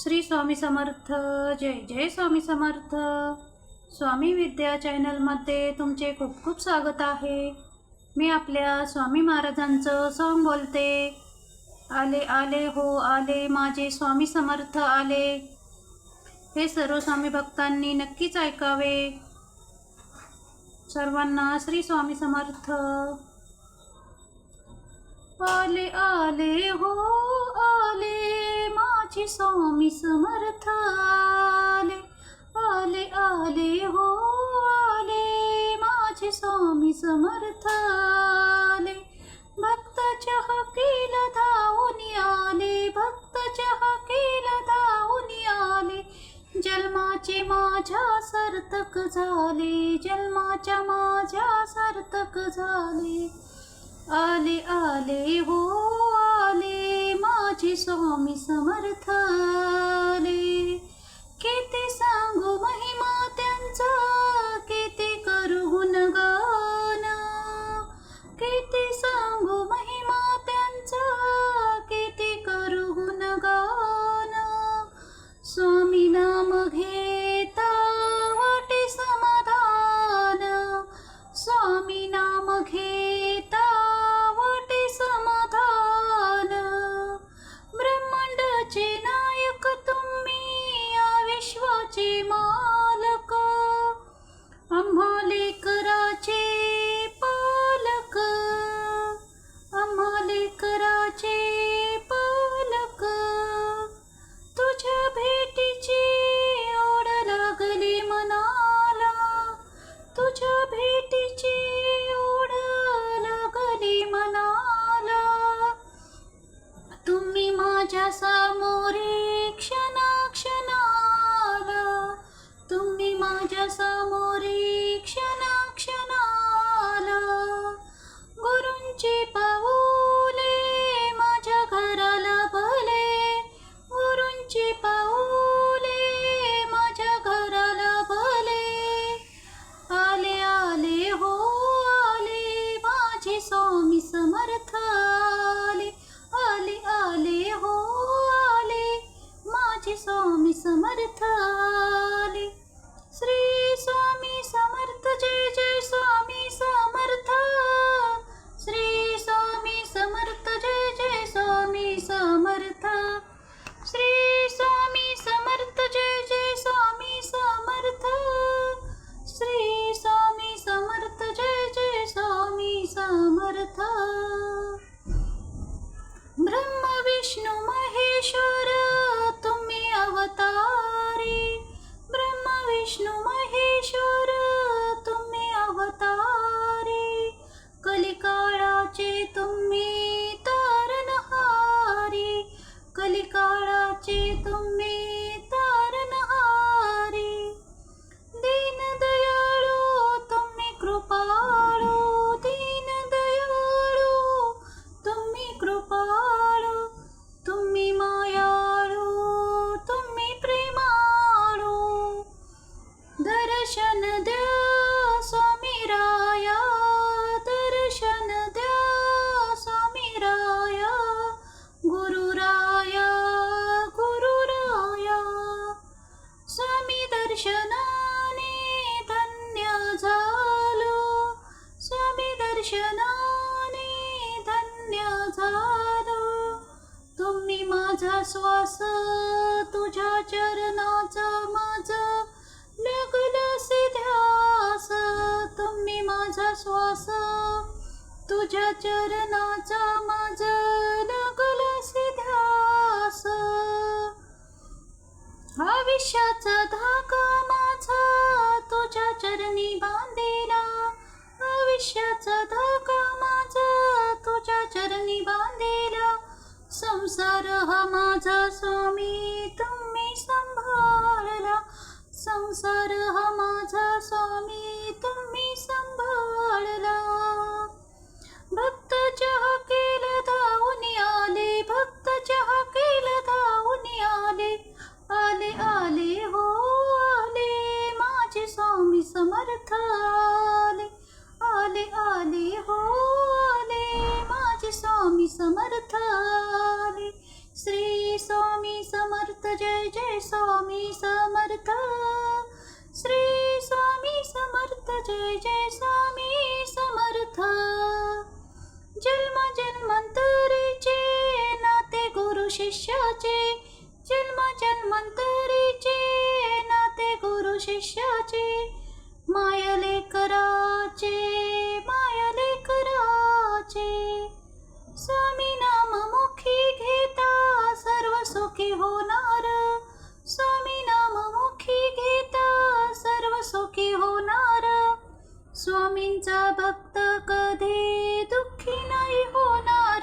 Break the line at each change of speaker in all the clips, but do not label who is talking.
श्री स्वामी समर्थ जय जय स्वामी समर्थ. स्वामी विद्या चॅनलमध्ये तुमचे खूप खूप स्वागत आहे. मी आपल्या स्वामी महाराजांचं सॉन्ग बोलते. आले आले हो आले माझे स्वामी समर्थ आले. हे सर्व स्वामी भक्तांनी नक्कीच ऐकावे. सर्वांना श्री स्वामी समर्थ. आले आले हो आले श्री स्वामी समर्थ आले आले आले हो आले. माझे स्वामी समर्थ आले. भक्ताच्या हकीला धावून आले भक्ताच्या हकीला धावून आले. जन्माचे माझ्या सार्थक झाले जन्माच्या माझ्या सार्थक झाले. आले आले हो आले माझे स्वामी समर्थ आले. किती सांगू महिमा त्यांचा. 一 Goodbye. कथा ब्रह्म विष्णू महेश्वर तुम्ही अवतारी। ब्रह्म विष्णू दर्शन द्या स्वामी राया दर्शन द्या स्वामी राया गुरुराया गुरुराया स्वामी दर्शनाने धन्य झालो. स्वामी दर्शनाने धन्य झालो. तुम्ही माझा श्वास तुझ्या चरणाचा माझ माझा श्वास तुझ्या चरणाचा माझ लागला ध्यास आयुष्याचा धागा माझा तुझ्या चरणी बांधिला आयुष्याचा धागा माझा तुझ्या चरणी बांधिला संसार हा माझा स्वामी तुम्ही सांभाळला. संसार हा माझा स्वामी जय जय स्वामी समर्थ। श्री स्वामी समर्थ जय जय स्वामी समर्थ। जन्म जन्मांतरीचे नाते गुरु शिष्याचे। जन्म जन्मांतरीचे नाते गुरु शिष्याचे। मायले करा स्वामींचा भक्त कधी दुःखी नाही होणार.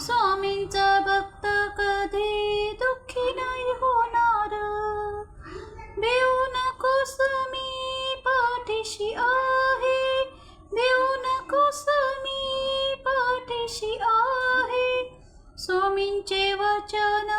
स्वामींचा भक्त कधी दुःखी नाही होणार. देऊ नकोस मी पाठीशी आहे. देऊ नकोस मी पाठीशी आहे. स्वामींचे वचन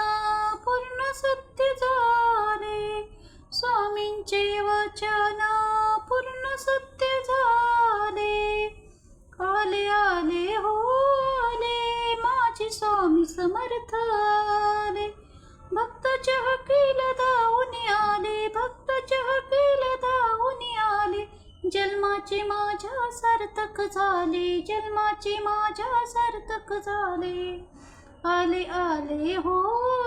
जन्माचे माझ्या सार्थक झाले जन्माचे माझ्या सार्थक झाले. आले आले हो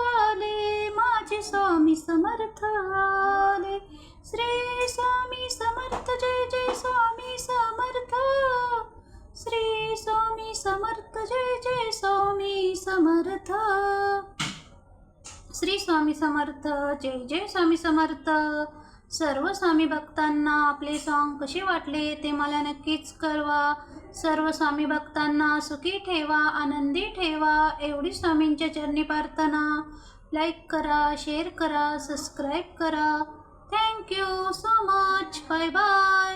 आले माझे स्वामी समर्थ आले. श्री स्वामी समर्थ जय जय स्वामी समर्थ. श्री स्वामी समर्थ जय जय स्वामी समर्थ. श्री स्वामी समर्थ जय जय स्वामी समर्थ. सर्व स्वामी भक्तांना आपले सॉन्ग कसे वाटले ते मला नक्कीच कळवा. सर्व स्वामी भक्तांना सुखी ठेवा आनंदी ठेवा एवढी स्वामींच्या चरणी प्रार्थना. लाईक करा शेअर करा सबस्क्राईब करा. Thank you so much bye bye